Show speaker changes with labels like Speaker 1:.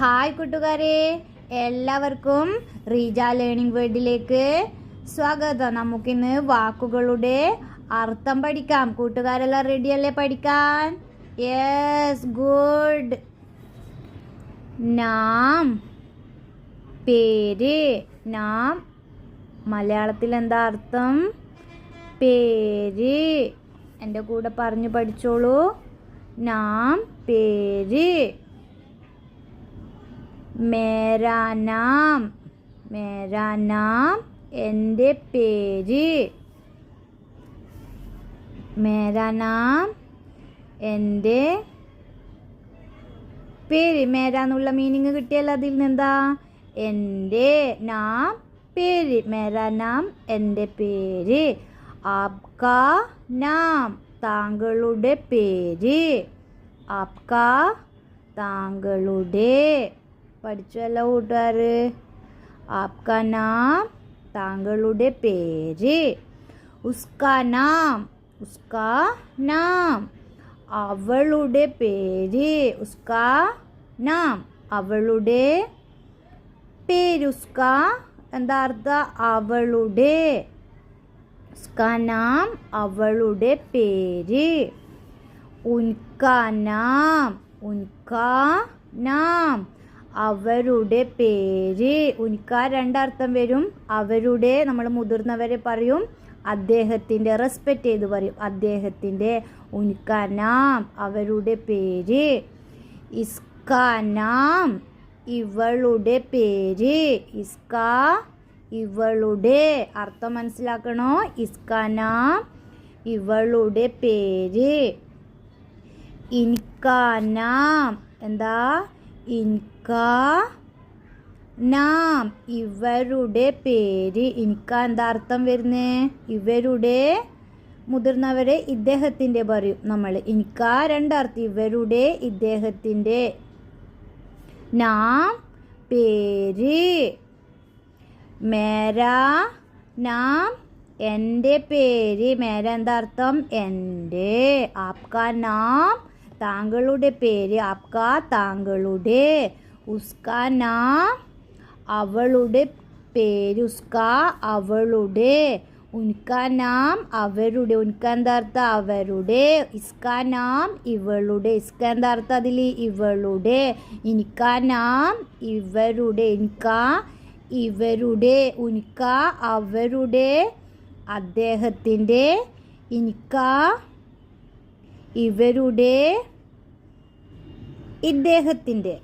Speaker 1: Hi കൂട്ടുകാരെ. എല്ലാവർക്കും Reeja learning വേൾഡിലേക്ക് സ്വാഗതം. നമുക്കിന്ന് വാക്കുകളുടെ അർത്ഥം പഠിക്കാം. കൂട്ടുകാരെല്ലാം റെഡിയല്ലേ പഠിക്കാൻ? യെസ് ഗുഡ് നാം പേര്. നാം മലയാളത്തിൽ എന്താ അർത്ഥം? പേര്. എന്റെ കൂടെ പറഞ്ഞു പഠിച്ചോളൂ. നാം പേര്. മേരാ നാം മേരാ നാം എന്റെ പേര്. മേരാ നാം എന്റെ പേര്. മേരാ എന്നുള്ള മീനിങ് കിട്ടിയല്ല അതിൽ നിന്നെന്താ എന്റെ നാം പേര്. മേരാ നാം എന്റെ പേര്. ആപ്കാ നാം താങ്കളുടെ പേര്. ആപ്കാ താങ്കളുടെ പഠിച്ചല്ലോ കൂട്ടുകാർ ആപ്ക നാം താങ്കളുടെ പേര്. ഉസ്കാ നാം ഉസ്കാ നാം അവളുടെ പേര്. ഉസ്കാ നാം അവളുടെ പേര്. ഉസ്ക എന്താ അർത്ഥ? അവളുടെ. ഉസ്ക നാം അവളുടെ പേര്. ഉൻക നാം ഉൻക നാം അവരുടെ പേര്. ഉനിക്ക രണ്ടർത്ഥം വരും. അവരുടെ നമ്മൾ മുതിർന്നവരെ പറയും. അദ്ദേഹത്തിന്റെ റെസ്പെക്റ്റ് ചെയ്ത് പറയും. അദ്ദേഹത്തിന്റെ ഉനിക്ക നാം അവരുടെ പേര്. ഇസ്ക നാം ഇവളുടെ പേര്. ഇസ്ക ഇവളുടെ. അർത്ഥം മനസ്സിലാക്കണോ? ഇസ്ക നാം ഇവളുടെ പേര്. ഇൻകാനാം എന്താ? ഇൻക നാം ഇവരുടെ പേര് ഇനിക്ക എന്താ അർത്ഥം വരുന്നേ? ഇവരുടെ മുതിർന്നവരെ ഇദ്ദേഹത്തിന്റെ പറയും. നമ്മൾ ഇനിക്ക രണ്ടർത്ഥം ഇവരുടെ ഇദ്ദേഹത്തിന്റെ നാം പേര്. മേര നാം എന്റെ പേര്. മേര എന്താ അർത്ഥം? എന്റെ. ആപ്ക നാം താങ്കളുടെ പേര് ആപ്ക താങ്കളുടെ. ഉസ്ക അവളുടെ പേര് ഉസ്ക അവളുടെ. ഉൻക നാം അവരുടെ. ഉൻകാന്താർത്ഥ അവരുടെ. ഇസ്ക നാം ഇവളുടെ. ഇസ്കാന്താർത്ഥ അതിൽ ഇവളുടെ. ഇനിക്ക നാം ഇവരുടെ. ഇനിക്ക ഇവരുടെ. ഉനിക്ക അവരുടെ. അദ്ദേഹത്തിന്റെ ഇനിക്ക ഇവരുടെ ഇദ്ദേഹത്തിന്റെ